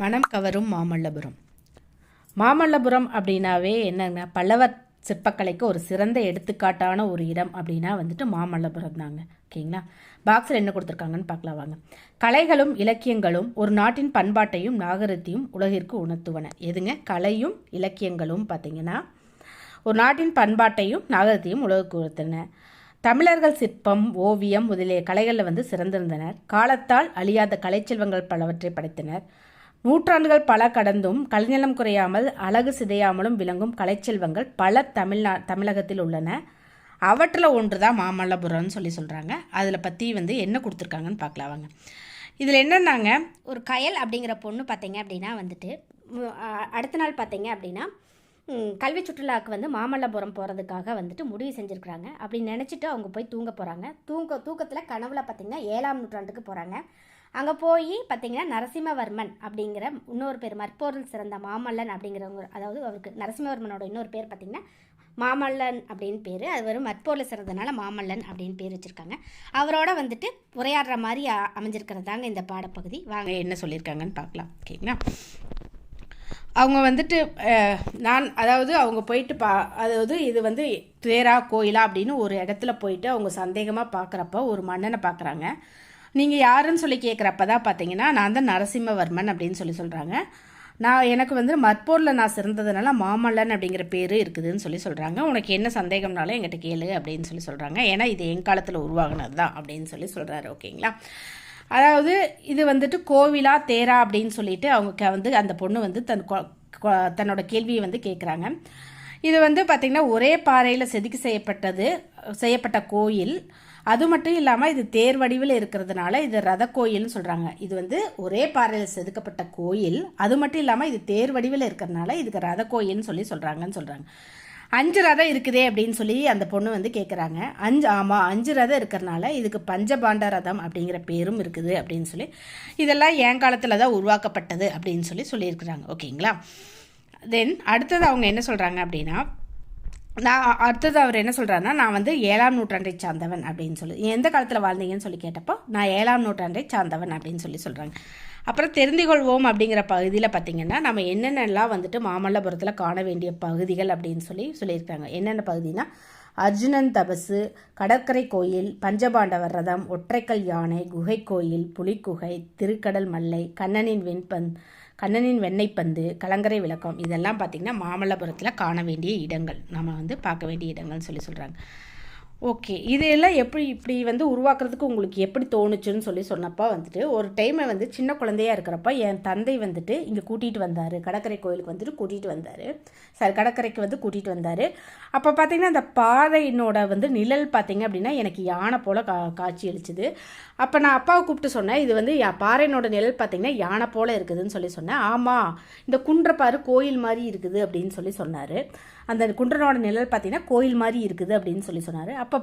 மனம் கவரும் மாமல்லபுரம். மாமல்லபுரம் அப்படின்னாவே என்னன்னா பல்லவர் சிற்பக்கலைக்கு ஒரு சிறந்த எடுத்துக்காட்டான ஒரு இடம் அப்படின்னா வந்துட்டு மாமல்லபுரம் தாங்க. ஓகேங்களா? பாக்ஸில் என்ன கொடுத்துருக்காங்கன்னு பார்க்கலாம் வாங்க. கலைகளும் இலக்கியங்களும் ஒரு நாட்டின் பண்பாட்டையும் நாகரத்தையும் உலகிற்கு உணர்த்துவன. எதுங்க? கலையும் இலக்கியங்களும் பார்த்தீங்கன்னா ஒரு நாட்டின் பண்பாட்டையும் நாகரத்தையும் உலகுக்கு உணர்த்தின. தமிழர்கள் சிற்பம் ஓவியம் முதலிய கலைகளில் வந்து சிறந்திருந்தனர். காலத்தால் அழியாத கலைச்செல்வங்கள் பலவற்றை படைத்தனர். நூற்றாண்டுகள் பல கடந்தும் கலைநலம் குறையாமல் அழகு சிதையாமலும் விளங்கும் கலைச்செல்வங்கள் பல தமிழ்நா தமிழகத்தில் உள்ளன. அவற்றில் ஒன்று தான் மாமல்லபுரம்னு சொல்லி சொல்கிறாங்க அதில் பற்றி வந்து என்ன கொடுத்துருக்காங்கன்னு பார்க்கலாம் வாங்க. இதில் என்னன்னாங்க ஒரு கயல் அப்படிங்கிற பொண்ணு பார்த்தீங்க அப்படின்னா வந்துட்டு அடுத்த நாள் பார்த்தீங்க அப்படின்னா கல்வி சுற்றுலாவுக்கு வந்து மாமல்லபுரம் போகிறதுக்காக வந்துட்டு முடிவு செஞ்சுருக்குறாங்க. அப்படி நினச்சிட்டு அவங்க போய் தூங்க போகிறாங்க தூங்க தூக்கத்தில் கனவுல பார்த்தீங்கன்னா ஏழாம் நூற்றாண்டுக்கு போகிறாங்க அங்கே போய் பார்த்தீங்கன்னா நரசிம்மவர்மன் அப்படிங்கிற இன்னொரு பேர் மற்போரில் சிறந்த மாமல்லன் அப்படிங்கிறவங்க அதாவது அவருக்கு நரசிம்மவர்மனோட இன்னொரு பேர் பார்த்தீங்கன்னா மாமல்லன் அப்படின்னு பேர். அது வெறும் மற்போரில் சிறந்தனால மாமல்லன் அப்படின்னு பேர் வச்சுருக்காங்க. அவரோட வந்துட்டு உரையாடுற மாதிரி அமைஞ்சிருக்கிறது அமைஞ்சிருக்கிறதாங்க இந்த பாடப்பகுதி. வாங்க என்ன சொல்லியிருக்காங்கன்னு பார்க்கலாம் ஓகேங்களா? அவங்க வந்துட்டு நான் அதாவது அவங்க போயிட்டு பா அதாவது இது வந்து தேரா கோயிலா அப்படின்னு ஒரு இடத்துல போயிட்டு அவங்க சந்தேகமாக பார்க்குறப்ப ஒரு மன்னனை பார்க்குறாங்க நீங்கள் யாருன்னு சொல்லி கேட்குறப்ப தான் பார்த்தீங்கன்னா நான் தான் நரசிம்மவர்மன் அப்படின்னு சொல்லி சொல்கிறாங்க நான் எனக்கு வந்து மற்போரில் நான் சிறந்ததுனால மாமல்லன் அப்படிங்கிற பேர் இருக்குதுன்னு சொல்லி சொல்கிறாங்க உனக்கு என்ன சந்தேகம்னாலும் எங்கிட்ட கேளு அப்படின்னு சொல்லி சொல்கிறாங்க ஏன்னா இது என் காலத்தில் உருவாகினது தான் அப்படின்னு சொல்லி சொல்கிறாரு ஓகேங்களா? அதாவது இது வந்துட்டு கோவிலா தேரா அப்படின்னு சொல்லிட்டு அவங்க க- வந்து அந்த பொண்ணு வந்து தன் கொ- கொ- தன்னோட கேள்வியை வந்து கேட்குறாங்க இது வந்து பார்த்திங்கன்னா ஒரே பாறையில் செதுக்கி செய்யப்பட்டது செய்யப்பட்ட கோயில். அது மட்டும் இல்லாமல் இது தேர் வடிவில் இருக்கிறதுனால இது ரத கோயில்னு சொல்கிறாங்க இது வந்து ஒரே பாறையில் செதுக்கப்பட்ட கோயில். அது மட்டும் இல்லாமல் இது தேர் வடிவில் இருக்கிறதுனால இதுக்கு ரத கோயில்னு சொல்லி சொல்கிறாங்கன்னு சொல்கிறாங்க அஞ்சு ரதம் இருக்குதே அப்படின்னு சொல்லி அந்த பொண்ணு வந்து கேட்குறாங்க அஞ்சு ஆமாம் அஞ்சு ரதம் இருக்கிறனால இதுக்கு பஞ்சபாண்ட ரதம் அப்படிங்கிற பேரும் இருக்குது அப்படின்னு சொல்லி இதெல்லாம் என் காலத்தில் தான் உருவாக்கப்பட்டது அப்படின்னு சொல்லி சொல்லியிருக்கிறாங்க. ஓகேங்களா? தென் அடுத்தது அவங்க என்ன சொல்கிறாங்க அப்படின்னா நான் அடுத்தது அவர் என்ன சொல்கிறாருன்னா நான் வந்து ஏழாம் நூற்றாண்டை சார்ந்தவன் அப்படின்னு சொல்லி எந்த காலத்தில் வாழ்ந்தீங்கன்னு சொல்லி கேட்டப்போ நான் ஏழாம் நூற்றாண்டை சார்ந்தவன் அப்படின்னு சொல்லி சொல்கிறாங்க அப்புறம் தெரிந்து கொள்வோம் அப்படிங்கிற பகுதியில் பார்த்தீங்கன்னா நம்ம என்னென்னலாம் வந்துட்டு மாமல்லபுரத்தில் காண வேண்டிய பகுதிகள் அப்படின்னு சொல்லி சொல்லியிருக்காங்க. என்னென்ன பகுதினா அர்ஜுனன் தபசு கடற்கரை கோயில் பஞ்சபாண்டவர் ரதம் ஒற்றைக்கல் யானை குகை கோயில் புலிக்குகை திருக்கடல் மல்லை கண்ணனின் வெண்பன் கண்ணனின் வெண்ணெய்ப்பந்து கலங்கரை விளக்கம் இதெல்லாம் பார்த்திங்கன்னா மாமல்லபுரத்தில் காண வேண்டிய இடங்கள். நம்ம வந்து பார்க்க வேண்டிய இடங்கள்னு சொல்லி சொல்கிறாங்க ஓகே. இதையெல்லாம் எப்படி இப்படி வந்து உருவாக்குறதுக்கு உங்களுக்கு எப்படி தோணுச்சுன்னு சொல்லி சொன்னப்போ வந்துட்டு ஒரு டைமை வந்து சின்ன குழந்தையா இருக்கிறப்ப என் தந்தை வந்துட்டு இங்கே கூட்டிகிட்டு வந்தார். கடற்கரை கோயிலுக்கு வந்துட்டு கூட்டிகிட்டு வந்தார். சார் கடற்கரைக்கு வந்து கூட்டிகிட்டு வந்தார். அப்போ பார்த்தீங்கன்னா அந்த பாறையினோட வந்து நிழல் பார்த்திங்க அப்படின்னா எனக்கு யானை போல் கா காட்சி அளிச்சுது. அப்போ நான் அப்பாவை கூப்பிட்டு சொன்னேன் இது வந்து யா- பாறையினோட நிழல் பார்த்தீங்கன்னா யானை போல் இருக்குதுன்னு சொல்லி சொன்னேன். ஆமாம் இந்த குன்றப்பாறு கோயில் மாதிரி இருக்குது அப்படின்னு சொல்லி சொன்னார். அந்த குன்றனோட நிழல் பார்த்தீங்கன்னா கோயில் மாதிரி இருக்குது அப்படின்னு சொல்லி சொன்னார். அப்போ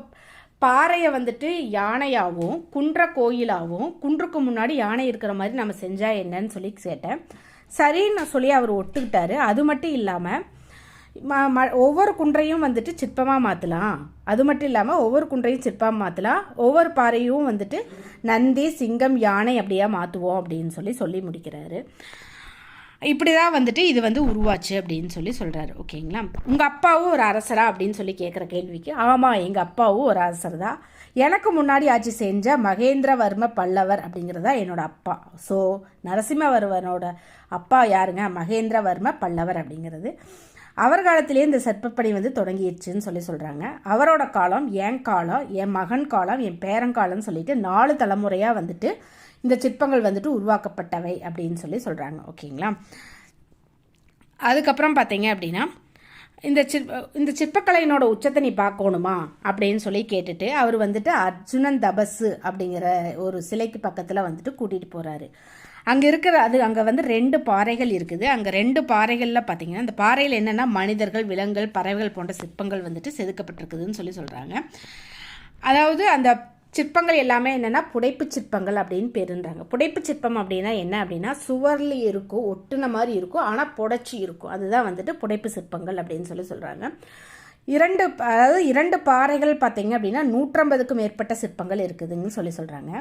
பாறையை வந்துட்டு யானையாகவும் குன்ற கோயிலாகவும் குன்றுக்கு முன்னாடி யானை இருக்கிற மாதிரி நம்ம செஞ்சால் என்னன்னு சொல்லி கேட்டேன். சரின்னு நான் சொல்லி அவர் ஒத்துக்கிட்டாரு. அது மட்டும் இல்லாமல் ம- ம- ஒவ்வொரு குன்றையும் வந்துட்டு சிற்பமாக மாற்றலாம் அது மட்டும் இல்லாமல் ஒவ்வொரு குன்றையும் சிற்பமாக மாற்றலாம் ஒவ்வொரு பாறையும் வந்துட்டு நந்தி சிங்கம் யானை அப்படியா மாற்றுவோம் அப்படின்னு சொல்லி சொல்லி முடிக்கிறாரு. இப்படி தான் வந்துட்டு இது வந்து உருவாச்சு அப்படின்னு சொல்லி சொல்கிறாரு ஓகேங்களா? உங்கள் அப்பாவும் ஒரு அரசரா அப்படின்னு சொல்லி கேட்குற கேள்விக்கு ஆமாம் எங்கள் அப்பாவும் ஒரு அரசர் தான் எனக்கு முன்னாடி ஆட்சி செஞ்ச மகேந்திரவர்ம பல்லவர் அப்படிங்கிறதா என்னோட அப்பா. ஸோ நரசிம்மவர்மனோட அப்பா யாருங்க? மகேந்திரவர்ம பல்லவர் அப்படிங்கிறது. அவர் காலத்திலேயே இந்த சிற்பப்பணி வந்து தொடங்கிடுச்சுன்னு சொல்லி சொல்கிறாங்க அவரோட காலம் என் காலம் என் மகன் காலம் என் பேரங்காலம்னு சொல்லிட்டு நாலு தலைமுறையாக வந்துட்டு இந்த சிற்பங்கள் வந்துட்டு உருவாக்கப்பட்டவை அப்படின்னு சொல்லி சொல்கிறாங்க ஓகேங்களா? அதுக்கப்புறம் பார்த்தீங்க அப்படின்னா இந்த சிற்ப இந்த சிற்பக்கலையினோட உச்சத்தை நீ பார்க்கணுமா அப்படின்னு சொல்லி கேட்டுட்டு அவர் வந்துட்டு அர்ஜுனன் தபஸு அப்படிங்கிற ஒரு சிலைக்கு பக்கத்தில் வந்துட்டு கூட்டிகிட்டு போகிறாரு அங்கே இருக்கிற அது அங்கே வந்து ரெண்டு பாறைகள் இருக்குது. அங்கே ரெண்டு பாறைகளில் பார்த்தீங்கன்னா அந்த பாறையில் என்னென்னா மனிதர்கள் விலங்குகள் பறவைகள் போன்ற சிற்பங்கள் வந்துட்டு செதுக்கப்பட்டிருக்குதுன்னு சொல்லி சொல்கிறாங்க அதாவது அந்த சிற்பங்கள் எல்லாமே என்னென்னா புடைப்பு சிற்பங்கள் அப்படின்னு பேருன்றாங்க. புடைப்பு சிற்பம் அப்படின்னா என்ன அப்படின்னா சுவரில் இருக்கும் ஒட்டுன மாதிரி இருக்கும் ஆனால் புடைச்சி இருக்கும். அதுதான் வந்துட்டு புடைப்பு சிற்பங்கள் அப்படின்னு சொல்லி சொல்கிறாங்க இரண்டு அதாவது இரண்டு பாறைகள் பார்த்தீங்க அப்படின்னா நூற்றம்பதுக்கும் மேற்பட்ட சிற்பங்கள் இருக்குதுன்னு சொல்லி சொல்கிறாங்க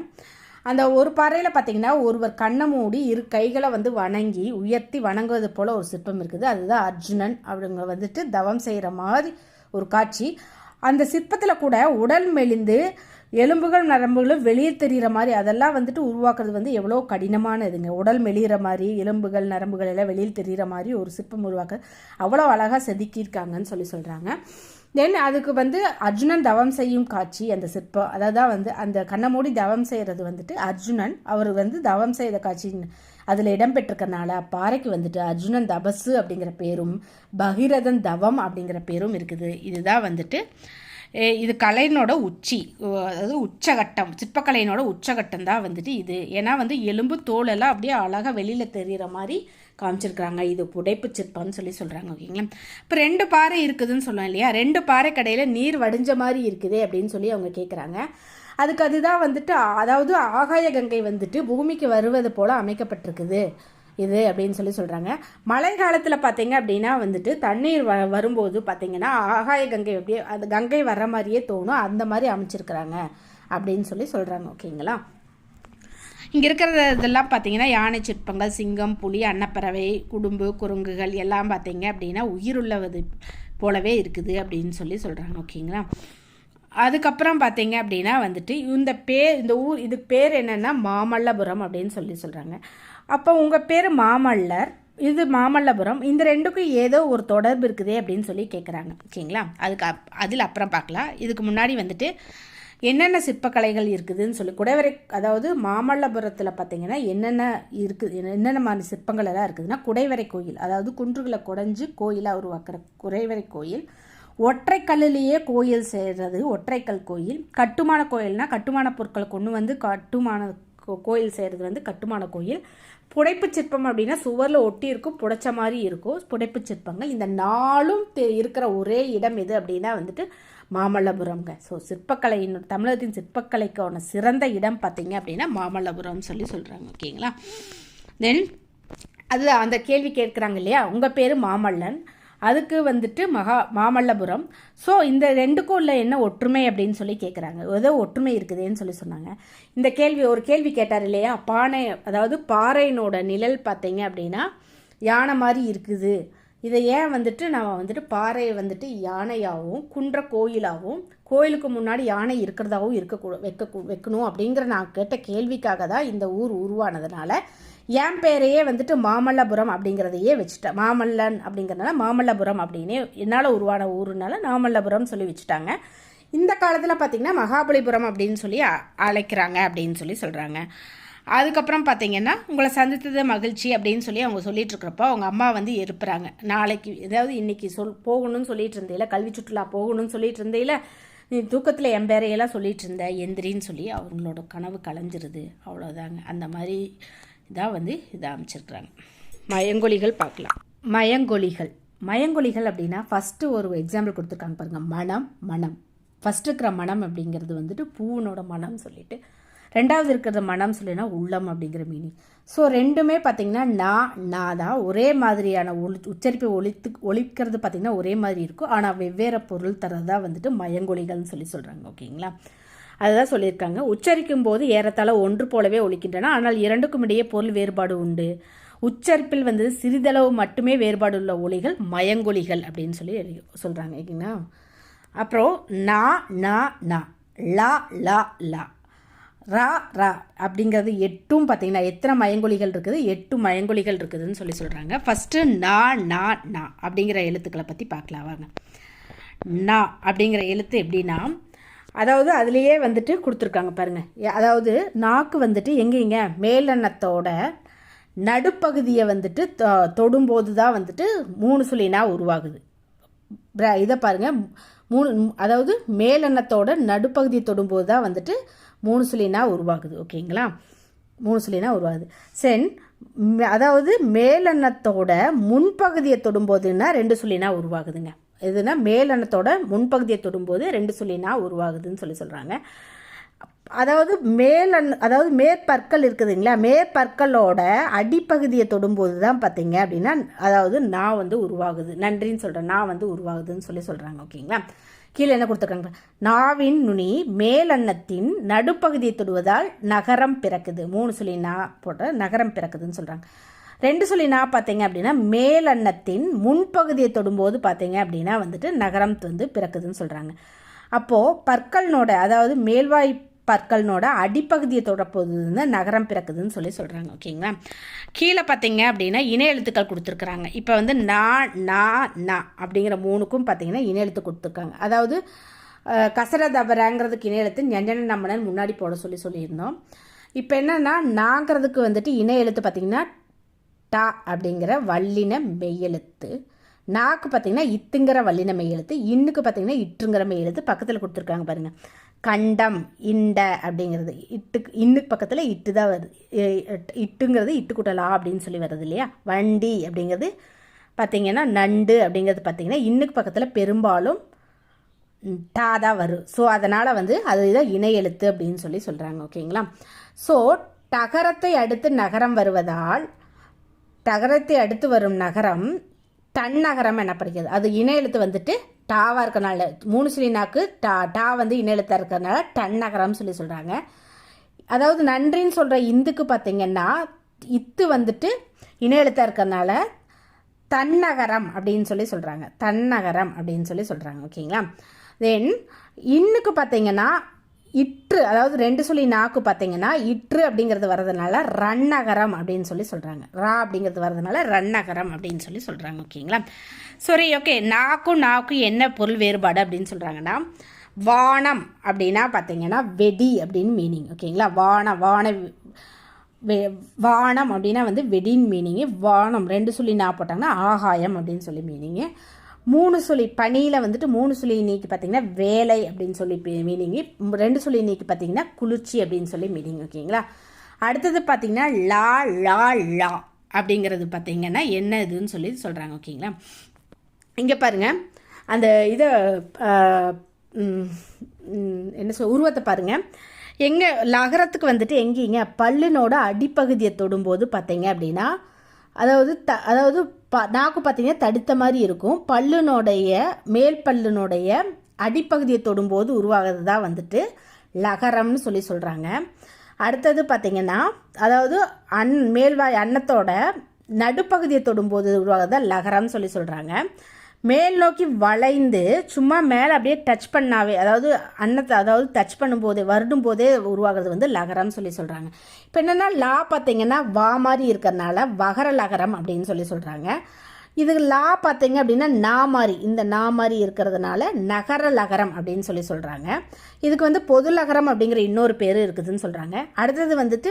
அந்த ஒரு பாறையில் பார்த்தீங்கன்னா ஒருவர் கண்ணை மூடி இரு கைகளை வந்து வணங்கி உயர்த்தி வணங்குவது போல் ஒரு சிற்பம் இருக்குது. அதுதான் அர்ஜுனன் அவங்க வந்துட்டு தவம் செய்கிற மாதிரி ஒரு காட்சி. அந்த சிற்பத்தில் கூட உடல் மெலிந்து எலும்புகள் நரம்புகளும் வெளியே தெரிகிற மாதிரி அதெல்லாம் வந்துட்டு உருவாக்குறது வந்து எவ்வளோ கடினமானதுங்க. உடல் மெலிகிற மாதிரி எலும்புகள் நரம்புகள் எல்லாம் வெளியில் தெரிகிற மாதிரி ஒரு சிற்பம் உருவாக்க அவ்வளோ அழகாக செதுக்கியிருக்காங்கன்னு சொல்லி சொல்கிறாங்க தென் அதுக்கு வந்து அர்ஜுனன் தவம் செய்யும் காட்சி அந்த சிற்பம் அதாவது வந்து அந்த கண்ணை மூடி தவம் செய்கிறது வந்துட்டு அர்ஜுனன். அவர் வந்து தவம் செய்த காட்சி அதில் இடம்பெற்றிருக்கனால பாறைக்கு வந்துட்டு அர்ஜுனன் தபசு அப்படிங்கிற பேரும் பகிரதன் தவம் அப்படிங்கிற பேரும் இருக்குது. இதுதான் வந்துட்டு இது கலையினோட உச்சி. அதாவது உச்சகட்டம் சிற்பக்கலையினோட உச்சகட்டம் தான் வந்துட்டு இது. ஏன்னா வந்து எலும்பு தோலெல்லாம் அப்படியே அழகாக வெளியில் தெரிகிற மாதிரி காமிச்சிருக்கிறாங்க இது புடைப்பு சிற்பம்னு சொல்லி சொல்கிறாங்க ஓகேங்களா? இப்போ ரெண்டு பாறை இருக்குதுன்னு சொன்னோம் இல்லையா? ரெண்டு பாறை கடையில் நீர் வடிஞ்ச மாதிரி இருக்குது அப்படின்னு சொல்லி அவங்க கேட்குறாங்க அதுக்கு அதுதான் வந்துட்டு அதாவது ஆகாய கங்கை வந்துட்டு பூமிக்கு வருவது போல் அமைக்கப்பட்டிருக்குது இது அப்படின்னு சொல்லி சொல்கிறாங்க மழை காலத்தில் பார்த்தீங்க அப்படின்னா வந்துட்டு தண்ணீர் வ வரும்போது பார்த்தீங்கன்னா ஆகாய கங்கை அப்படியே அந்த கங்கை வர்ற மாதிரியே தோணும் அந்த மாதிரி அமைச்சிருக்கிறாங்க அப்படின்னு சொல்லி சொல்கிறாங்க ஓகேங்களா? இங்கே இருக்கிற இதெல்லாம் பார்த்தீங்கன்னா யானை சிற்பங்கள் சிங்கம் புலி அன்னப்பறவை குடும்பு குரங்குகள் எல்லாம் பார்த்தீங்க அப்படின்னா உயிருள்ளவது போலவே இருக்குது அப்படின்னு சொல்லி சொல்கிறாங்க ஓகேங்களா? அதுக்கப்புறம் பார்த்தீங்க அப்படின்னா வந்துட்டு இந்த பேர் இந்த ஊர் இதுக்கு பேர் என்னென்னா மாமல்லபுரம் அப்படின்னு சொல்லி சொல்கிறாங்க அப்போ உங்கள் பேர் மாமல்லர் இது மாமல்லபுரம் இந்த ரெண்டுக்கும் ஏதோ ஒரு தொடர்பு இருக்குதே அப்படின்னு சொல்லி கேட்குறாங்க ஓகேங்களா? அதுக்கு அப் அதில் அப்புறம் பார்க்கலாம். இதுக்கு முன்னாடி வந்துட்டு என்னென்ன சிற்பக்கலைகள் இருக்குதுன்னு சொல்லி குடைவரை அதாவது மாமல்லபுரத்தில் பார்த்தீங்கன்னா என்னென்ன இருக்குது என்னென்ன மாதிரி சிற்பங்கள் எல்லாம் இருக்குதுன்னா குடைவரை கோயில் அதாவது குன்றுகளை குடைஞ்சு கோயிலாக உருவாக்குற குடைவரை கோயில். ஒற்றை கல்லிலேயே கோயில் செய்கிறது ஒற்றைக்கல் கோயில். கட்டுமான கோயில்னால் கட்டுமான பொருட்களை கொண்டு வந்து கட்டுமான கோ- கோயில் செய்கிறது வந்து கட்டுமான கோயில். புடைப்பு சிற்பம் அப்படின்னா சுவரில் ஒட்டி இருக்கும் புடைச்ச மாதிரி இருக்கும். புடைப்பு சிற்பங்கள். இந்த நாளும் இருக்கிற ஒரே இடம் எது அப்படின்னா வந்துட்டு மாமல்லபுரம்ங்க. ஸோ சிற்பக்கலையின் தமிழகத்தின் சிற்பக்கலைக்கான சிறந்த இடம் பார்த்தீங்க அப்படின்னா மாமல்லபுரம்னு சொல்லி சொல்கிறாங்க ஓகேங்களா? தென் அது அந்த கேள்வி கேட்குறாங்க இல்லையா? உங்கள் பேர் மாமல்லன். அதுக்கு வந்துட்டு மகா மாமல்லபுரம். ஸோ இந்த ரெண்டுக்கும் உள்ள என்ன ஒற்றுமை அப்படின்னு சொல்லி கேட்குறாங்க ஏதோ ஒற்றுமை இருக்குதுன்னு சொல்லி சொன்னாங்க. இந்த கேள்வி ஒரு கேள்வி கேட்டார் இல்லையா? பானை அதாவது பாறையினோட நிழல் பார்த்தீங்க அப்படின்னா யானை மாதிரி இருக்குது. இதை ஏன் வந்துட்டு நாம் வந்துட்டு பாறையை வந்துட்டு யானையாகவும் குன்ற கோயிலாகவும் கோயிலுக்கு முன்னாடி யானை இருக்கிறதாகவும் இருக்கக்கூட வைக்க வைக்கணும் அப்படிங்கிற நான் கேட்ட கேள்விக்காக தான் இந்த ஊர் உருவானதுனால என் பேரையே வந்துட்டு மாமல்லபுரம் அப்படிங்கிறதையே வச்சுட்டேன். மாமல்லன் அப்படிங்கிறதுனால மாமல்லபுரம் அப்படின்னே என்னால் உருவான ஊருனால மாமல்லபுரம் சொல்லி வச்சுட்டாங்க. இந்த காலத்தில் பார்த்திங்கன்னா மகாபலிபுரம் அப்படின்னு சொல்லி அழைக்கிறாங்க அப்படின்னு சொல்லி சொல்கிறாங்க அதுக்கப்புறம் பார்த்தீங்கன்னா உங்களை சந்தித்தது மகிழ்ச்சி அப்படின்னு சொல்லி அவங்க சொல்லிட்டு இருக்கிறப்போ அவங்க அம்மா வந்து இருப்புறாங்க. நாளைக்கு ஏதாவது இன்னைக்கு சொல் போகணும்னு சொல்லிட்டு இருந்தேல கல்வி சுற்றுலா போகணும்னு சொல்லிட்டு இருந்தேல நீ தூக்கத்தில் என் பேரையெல்லாம் சொல்லிட்டு இருந்த எந்திரின்னு சொல்லி அவங்களோட கனவு கலைஞ்சிருது. அவ்வளோதாங்க அந்த மாதிரி இதாக வந்து இதை அமைச்சிருக்கிறாங்க. மயங்கொலிகள் பார்க்கலாம். மயங்கொலிகள். மயங்கொலிகள் அப்படின்னா ஃபஸ்ட்டு ஒரு எக்ஸாம்பிள் கொடுத்துருக்காங்க பாருங்கள் மனம் மனம். ஃபஸ்ட்டு இருக்கிற மனம் அப்படிங்கிறது வந்துட்டு பூவனோட மனம் சொல்லிட்டு ரெண்டாவது இருக்கிறது மனம் சொல்லினா உள்ளம் அப்படிங்கிற மீனிங் ஸோ ரெண்டுமே பார்த்தீங்கன்னா நான் நான் தான் ஒரே மாதிரியான ஒளி உச்சரிப்பை ஒழித்து ஒழிக்கிறது பார்த்திங்கன்னா ஒரே மாதிரி இருக்கும். ஆனால் வெவ்வேறு பொருள் தரதான் வந்துட்டு மயங்கொலிகள்னு சொல்லி சொல்கிறாங்க ஓகேங்களா? அதுதான் சொல்லியிருக்காங்க. உச்சரிக்கும் போது ஏறத்தாழ ஒன்று போலவே ஒழிக்கின்றன ஆனால் இரண்டுக்கும் இடையே பொருள் வேறுபாடு உண்டு. உச்சரிப்பில் வந்து சிறிதளவு மட்டுமே வேறுபாடு உள்ள ஒளிகள் மயங்கொலிகள் அப்படின்னு சொல்லி சொல்கிறாங்க ஓகேங்களா? அப்புறம் நா நா நா லா லா லா. ரா ரா அப்படிங்கிறது எட்டும் பார்த்தீங்கன்னா எத்தனை மயங்கொலிகள் இருக்குது? எட்டு மயங்கொலிகள் இருக்குதுன்னு சொல்லி சொல்கிறாங்க ஃபஸ்ட்டு நா நா நா அப்படிங்கிற எழுத்துக்களை பற்றி பார்க்கலாம் வாங்க. நா அப்படிங்கிற எழுத்து எப்படின்னா அதாவது அதுலேயே வந்துட்டு கொடுத்துருக்காங்க பாருங்கள் அதாவது நாக்கு வந்துட்டு எங்கேங்க மேலெண்ணத்தோட நடுப்பகுதியை வந்துட்டு தொ- தொடும்போது தான் வந்துட்டு மூணு சுழினா உருவாகுது. இதை பாருங்கள் மூணு அதாவது மேலெண்ணத்தோட நடுப்பகுதியை தொடும்போது தான் வந்துட்டு மூணு சுழினா உருவாகுது ஓகேங்களா? மூணு சுழினா உருவாகுது. சென் அதாவது மேலெண்ணத்தோட முன்பகுதியை தொடும்போதுன்னா ரெண்டு சுழினா உருவாகுதுங்க. எதுனா மேலெண்ணத்தோட முன்பகுதியை தொடும்போது ரெண்டு சுழினா உருவாகுதுன்னு சொல்லி சொல்கிறாங்க அதாவது மேலண் அதாவது மேற்பற்கள் இருக்குதுங்களா? மேற்பற்களோட அடிப்பகுதியை தொடும்போது தான் பார்த்தீங்க அப்படின்னா அதாவது நான் வந்து உருவாகுது. நன்றின்னு சொல்கிறேன் நான் வந்து உருவாகுதுன்னு சொல்லி சொல்கிறாங்க ஓகேங்களா? கீழே என்ன கொடுத்துருக்காங்க? நாவின் நுனி மேலன்னத்தின் நடுப்பகுதியை தொடுவதால் நகரம் பிறக்குது. மூணு சொல்லி நா போட்ட நகரம் பிறக்குதுன்னு சொல்கிறாங்க ரெண்டு சொல்லி நான் பார்த்தீங்க அப்படின்னா மேலன்னத்தின் முன்பகுதியை தொடும்போது பார்த்தீங்க அப்படின்னா வந்துட்டு நகரம் வந்து பிறக்குதுன்னு சொல்கிறாங்க அப்போது பற்கள்னோட அதாவது மேல்வாய் பற்கள்னோட அடிப்பகுதியை தொடப்போது நகரம் பிறக்குதுன்னு சொல்லி சொல்கிறாங்க ஓகேங்களா? கீழே பார்த்தீங்க அப்படின்னா இணை எழுத்துக்கள் கொடுத்துருக்குறாங்க. இப்போ வந்து நா நா நா அப்படிங்கிற மூணுக்கும் பார்த்தீங்கன்னா இணை எழுத்து கொடுத்துருக்காங்க. அதாவது கசர தபரங்கிறதுக்கு இணை எழுத்து ஞஞ்சன நம்மனன் முன்னாடி போட சொல்லி சொல்லியிருந்தோம். இப்போ என்னென்னா நாங்கிறதுக்கு வந்துட்டு இணை எழுத்து பார்த்தீங்கன்னா டா அப்படிங்கிற வல்லின மெய்யெழுத்து நாக்கு பார்த்தீங்கன்னா இத்துங்கிற வல்லின மெய்யெழுத்து இன்னுக்கு பார்த்தீங்கன்னா இட்டுங்கிற மெய்யெழுத்து பக்கத்தில் கொடுத்துருக்காங்க பாருங்கள் கண்டம் இண்ட அப்படிங்கிறது. இட்டுக்கு இன்னுக்கு பக்கத்தில் இட்டு தான் வருது. எ- இட்டுங்கிறது இட்டுக்குட்டலா அப்படின்னு சொல்லி வருது இல்லையா? வண்டி அப்படிங்கிறது பார்த்திங்கன்னா நண்டு அப்படிங்கிறது பார்த்திங்கன்னா இன்னுக்கு பக்கத்தில் பெரும்பாலும் டா தான் வரும். ஸோ அதனால் வந்து அதுதான் இணை எழுத்து அப்படின்னு சொல்லி சொல்கிறாங்க ஓகேங்களா? ஸோ டகரத்தை அடுத்து நகரம் வருவதால் டகரத்தை அடுத்து வரும் நகரம் தன்னகரம் எனப்படுகிறது. அது இணை எழுத்து வந்துட்டு டாவாக இருக்கனால மூணு சொல்லி டா டா வந்து இணை எழுத்தாக இருக்கிறதுனால தன்னகரம் சொல்லி சொல்கிறாங்க அதாவது நன்றின்னு சொல்கிற இந்துக்கு பார்த்திங்கன்னா இத்து வந்துட்டு இணையெழுத்தாக இருக்கிறனால இருக்கிறதுனால தன்னகரம் அப்படின்னு சொல்லி சொல்கிறாங்க தன்னகரம் அப்படின்னு சொல்லி சொல்கிறாங்க ஓகேங்களா? தென் இன்னுக்கு பார்த்தீங்கன்னா இற்று அதாவது ரெண்டு சொல்லி நாக்கு பார்த்தீங்கன்னா இற்று அப்படிங்கிறது வர்றதுனால ரன்னகரம் அப்படின்னு சொல்லி சொல்கிறாங்க ரா அப்படிங்கிறது வர்றதுனால ரன்னகரம் அப்படின்னு சொல்லி சொல்கிறாங்க ஓகேங்களா? சரி ஓகே நாக்கும் நாக்கும் என்ன பொருள் வேறுபாடு அப்படின்னு சொல்கிறாங்கன்னா வானம் அப்படின்னா பார்த்தீங்கன்னா வெடி அப்படின்னு மீனிங் ஓகேங்களா? வானம் வான வெ- வானம் அப்படின்னா வந்து வெடின்னு மீனிங்கு வானம் ரெண்டு சொல்லி நான் போட்டாங்கன்னா ஆகாயம் அப்படின்னு சொல்லி மீனிங்கு மூணு சொல்லி பனியில் வந்துட்டு மூணு சொல்லி நீக்கி பார்த்தீங்கன்னா வேலை அப்படின்னு சொல்லி மீனிங்கு ரெண்டு சொல்லி நீக்கி பார்த்தீங்கன்னா குளிர்ச்சி அப்படின்னு சொல்லி மீனிங் ஓகேங்களா? அடுத்தது பார்த்தீங்கன்னா லா லா லா அப்படிங்கிறது பார்த்தீங்கன்னா என்ன இதுன்னு சொல்லி சொல்கிறாங்க ஓகேங்களா? இங்கே பாருங்க. அந்த இதை என்ன சொல் உருவத்தை பாருங்கள் எங்கே நகரத்துக்கு வந்துட்டு எங்கேங்க? பல்லினோட அடிப்பகுதியை தொடும்போது பார்த்தீங்க அப்படின்னா அதாவது த அதாவது ப நாக்கு பார்த்தீங்கன்னா தடுத்த மாதிரி இருக்கும். பல்லுனுடைய மேல் பல்லுனுடைய அடிப்பகுதியை தொடும்போது உருவாகிறது தான் வந்துட்டு லகரம்னு சொல்லி சொல்கிறாங்க அடுத்தது பார்த்திங்கன்னா அதாவது அன் மேல்வாய் அன்னத்தோட நடுப்பகுதியை தொடும்போது உருவாகிறதா லகரம்னு சொல்லி சொல்கிறாங்க மேல் நோக்கி வளைந்து சும்மா மேலே அப்படியே டச் பண்ணாவே அதாவது அன்னத்தை அதாவது டச் பண்ணும்போதே வருடும் போதே உருவாகிறது வந்து லகரம்னு சொல்லி சொல்கிறாங்க இப்போ என்னென்னா லா பார்த்தீங்கன்னா வா மாதிரி இருக்கிறதுனால வகர லகரம் அப்படின்னு சொல்லி சொல்கிறாங்க இது லா பார்த்தீங்க அப்படின்னா நாமாரி இந்த நாமாரி இருக்கிறதுனால நகர லகரம் அப்படின்னு சொல்லி சொல்கிறாங்க இதுக்கு வந்து பொது லகரம் அப்படிங்கிற இன்னொரு பேர் இருக்குதுன்னு சொல்கிறாங்க அடுத்தது வந்துட்டு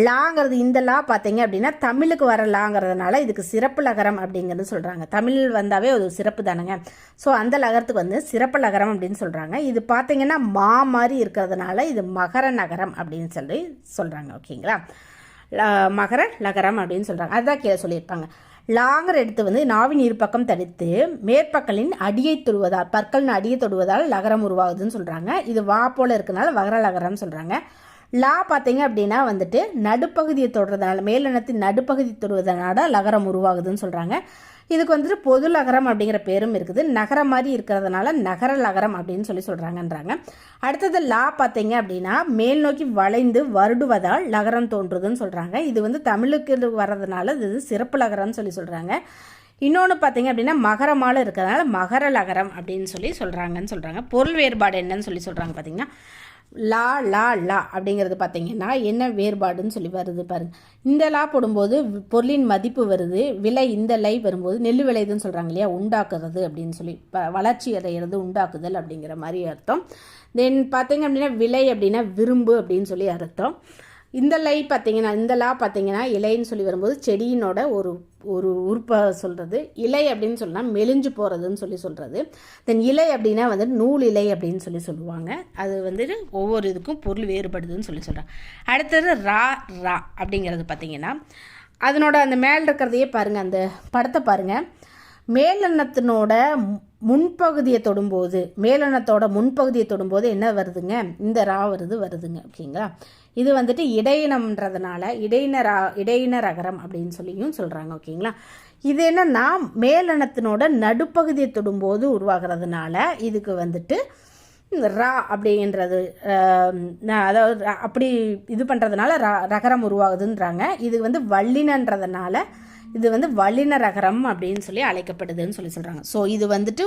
லாங்கிறது இந்த லா பார்த்தீங்க அப்படின்னா தமிழுக்கு வர லாங்கிறதுனால இதுக்கு சிறப்பு லகரம் அப்படிங்கிறது சொல்கிறாங்க தமிழ் வந்தாவே ஒரு சிறப்பு தானுங்க. ஸோ அந்த லகரத்துக்கு வந்து சிறப்பு லகரம் அப்படின்னு சொல்கிறாங்க இது பார்த்தீங்கன்னா மா மாதிரி இருக்கிறதுனால இது மகர நகரம் அப்படின்னு சொல்லி சொல்கிறாங்க ஓகேங்களா? ல- மகர லகரம் அப்படின்னு சொல்கிறாங்க அதுதான் கீழே சொல்லியிருப்பாங்க. லாங்கர் எடுத்து வந்து நாவின் இரு பக்கம் தடுத்து மேற்பக்கலின் அடியை தொடுவதால் பற்களின் அடியை தொடுவதால் லகரம் உருவாகுதுன்னு சொல்கிறாங்க இது வா போல இருக்கனால வகர லகரம்னு சொல்கிறாங்க லா பார்த்தீங்க அப்படின்னா வந்துட்டு நடுப்பகுதியை தொடுறதுனால மேலெண்ணத்தின் நடுப்பகுதி தொடுவதனால லகரம் உருவாகுதுன்னு சொல்கிறாங்க இதுக்கு வந்துட்டு பொது லகரம் அப்படிங்கிற பேரும் இருக்குது. நகரம் மாதிரி இருக்கிறதுனால நகர லகரம் அப்படின்னு சொல்லி சொல்கிறாங்கன்றாங்க அடுத்தது லா பார்த்தீங்க அப்படின்னா மேல் நோக்கி வளைந்து வருடுவதால் லகரம் தோன்றுதுன்னு சொல்கிறாங்க இது வந்து தமிழுக்கு வர்றதுனால இது சிறப்பு லகரம்னு சொல்லி சொல்கிறாங்க இன்னொன்று பார்த்தீங்க அப்படின்னா மகரமால இருக்கிறதுனால மகர லகரம் அப்படின்னு சொல்லி சொல்கிறாங்கன்னு சொல்கிறாங்க பொருள் வேறுபாடு என்னன்னு சொல்லி சொல்கிறாங்க பார்த்தீங்கன்னா லா லா லா அப்படிங்கிறது பார்த்தீங்கன்னா என்ன வேறுபாடுன்னு சொல்லி வருது பாருங்க. இந்த லா போடும்போது பொருளின் மதிப்பு வருது விலை இந்த லை வரும்போது நெல் விளையுதுன்னு சொல்கிறாங்க இல்லையா உண்டாக்குறது அப்படின்னு சொல்லி. ப- வளர்ச்சி அடைகிறது உண்டாக்குதல் அப்படிங்கிற மாதிரி அர்த்தம். தென் பார்த்தீங்க அப்படின்னா விலை அப்படின்னா விரும்பு அப்படின்னு சொல்லி அர்த்தம். இந்த லை பார்த்தீங்கன்னா இந்த லா பார்த்தீங்கன்னா இலைன்னு சொல்லி வரும்போது செடியினோட ஒரு ஒரு உறுப்பை சொல்கிறது இலை அப்படின்னு சொன்னால் மெலிஞ்சு போகிறதுன்னு சொல்லி சொல்கிறது தென் இலை அப்படின்னா வந்து நூல் இலை அப்படின்னு சொல்லி சொல்லுவாங்க. அது வந்துட்டு ஒவ்வொரு இதுக்கும் பொருள் வேறுபடுதுன்னு சொல்லி சொல்கிறாங்க அடுத்தது ரா ரா அப்படிங்கிறது பார்த்தீங்கன்னா அதனோட அந்த மேல் இருக்கிறதையே பாருங்கள் அந்த படத்தை பாருங்கள் மேலெண்ணத்தினோட முன்பகுதியை தொடும்போது மேலெண்ணத்தோட முன்பகுதியை தொடும்போது என்ன வருதுங்க? இந்த ரா வருது வருதுங்க. ஓகேங்களா? இது வந்துட்டு இடையினம்ன்றதுனால இடையினரா இடையினர் அகரம் அப்படின்னு சொல்லியும் சொல்கிறாங்க ஓகேங்களா? இது என்னன்னா மேலெண்ணத்தினோட நடுப்பகுதியை தொடும்போது உருவாகிறதுனால இதுக்கு வந்துட்டு ரா அப்படின்றது அதாவது அப்படி இது பண்ணுறதுனால ர ரகரம் உருவாகுதுன்றாங்க. இது வந்து வல்லினன்றதுனால இது வந்து வல்லின ரகரம் அப்படின்னு சொல்லி அழைக்கப்படுதுன்னு சொல்லி சொல்கிறாங்க ஸோ இது வந்துட்டு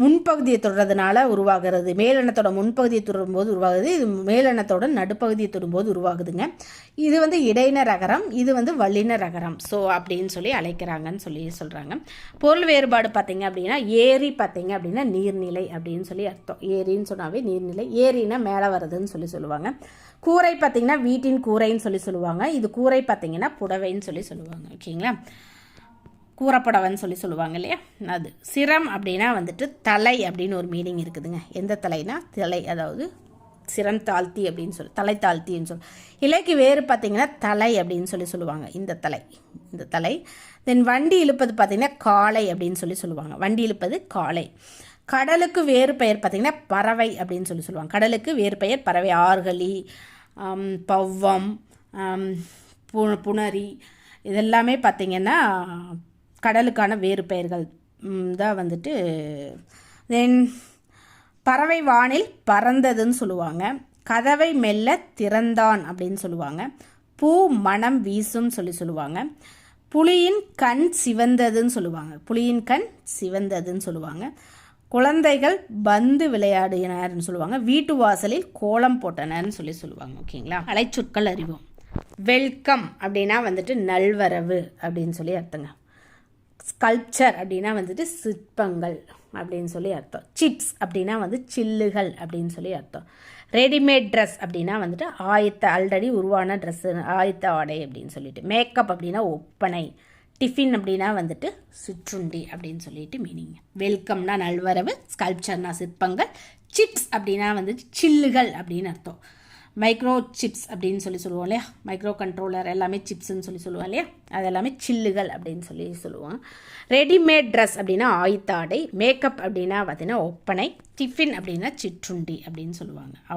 முன்பகுதியை தொடுறதுனால உருவாகிறது. மேலெண்ணத்தோட முன்பகுதியை தொடும்போது உருவாகுது. இது மேலெண்ணத்தோட நடுப்பகுதியை தொடும்போது உருவாகுதுங்க. இது வந்து இடையின ரகரம் இது வந்து வல்லின ரகரம். ஸோ அப்படின்னு சொல்லி அழைக்கிறாங்கன்னு சொல்லி சொல்கிறாங்க பொருள் வேறுபாடு பார்த்தீங்க அப்படின்னா ஏரி பார்த்தீங்க அப்படின்னா நீர்நிலை அப்படின்னு சொல்லி அர்த்தம். ஏரின்னு சொன்னாவே நீர்நிலை. ஏரினா மேலே வருதுன்னு சொல்லி சொல்லுவாங்க. கூரை பார்த்தீங்கன்னா வீட்டின் கூரைன்னு சொல்லி சொல்லுவாங்க. இது கூரை பார்த்தீங்கன்னா புடவைன்னு சொல்லி சொல்லுவாங்க. ஓகேங்களா? கூறப்படவன் சொல்லி சொல்லுவாங்க இல்லையா? அது சிரம் அப்படின்னா வந்துட்டு தலை அப்படின்னு ஒரு மீனிங் இருக்குதுங்க. எந்த தலைனா தலை அதாவது சிரம் தாழ்த்தி அப்படின்னு சொல்லி தலை தாழ்த்தின்னு சொல்லி. இலைக்கு வேறு பார்த்தீங்கன்னா தலை அப்படின்னு சொல்லி சொல்லுவாங்க. இந்த தலை இந்த தலை. தென் வண்டி இழுப்பது பார்த்திங்கன்னா காளை அப்படின்னு சொல்லி சொல்லுவாங்க. வண்டி இழுப்பது காளை கடலுக்கு வேறு பெயர் பார்த்திங்கன்னா பறவை அப்படின்னு சொல்லி சொல்லுவாங்க. கடலுக்கு வேறு பெயர் பறவை. ஆர்கலி பவ்வம் பு புணரி. இதெல்லாமே பார்த்திங்கன்னா கடலுக்கான வேறு பெயர்கள் தான் வந்துட்டு தென் பறவை வானில் பறந்ததுன்னு சொல்லுவாங்க. கதவை மெல்ல திறந்தான் அப்படின்னு சொல்லுவாங்க. பூ மனம் வீசும் சொல்லி சொல்லுவாங்க. புலியின் கண் சிவந்ததுன்னு சொல்லுவாங்க. புலியின் கண் சிவந்ததுன்னு சொல்லுவாங்க. குழந்தைகள் பந்து விளையாடினர்னு சொல்லுவாங்க. வீட்டு வாசலில் கோலம் போட்டனர்னு சொல்லி சொல்லுவாங்க. ஓகேங்களா? அலைச்சொற்கள் அறிவோம். வெல்கம் அப்படின்னா வந்துட்டு நல்வரவு அப்படின்னு சொல்லி அர்த்தங்க. ஸ்கல்ப்சர் அப்படின்னா வந்துட்டு சிற்பங்கள் அப்படின்னு சொல்லி அர்த்தம். சிப்ஸ் அப்படின்னா வந்து சில்லுகள் அப்படின்னு சொல்லி அர்த்தம். ரெடிமேட் ட்ரெஸ் அப்படின்னா வந்துட்டு ஆயத்த ஆல்ரெடி உருவான ட்ரெஸ்ஸு ஆயத்த ஆடை அப்படின்னு சொல்லிட்டு. மேக்கப் அப்படின்னா ஒப்பனை. டிஃபின் அப்படின்னா வந்துட்டு சிற்றுண்டி அப்படின்னு சொல்லிட்டு மீனிங் வெல்கம்னா நல்வரவு ஸ்கல்ப்சர்னா சிற்பங்கள். சிப்ஸ் அப்படின்னா வந்துட்டு சில்லுகள் அப்படின்னு அர்த்தம். மைக்ரோ சிப்ஸ் அப்படின்னு சொல்லி சொல்லுவோம் இல்லையா? மைக்ரோ கண்ட்ரோலர் எல்லாமே சிப்ஸ்ன்னு சொல்லி சொல்லுவோம் இல்லையா? அது எல்லாமே சில்லுகள் அப்படின்னு சொல்லி சொல்லுவோம். ரெடிமேட் ட்ரெஸ் அப்படின்னா ஆயுத்தாடை மேக்கப் அப்படின்னா பார்த்தீங்கன்னா ஒப்பனை டிஃபின் அப்படின்னா சிற்றுண்டி அப்படின்னு சொல்லுவாங்க. அவ்வளோ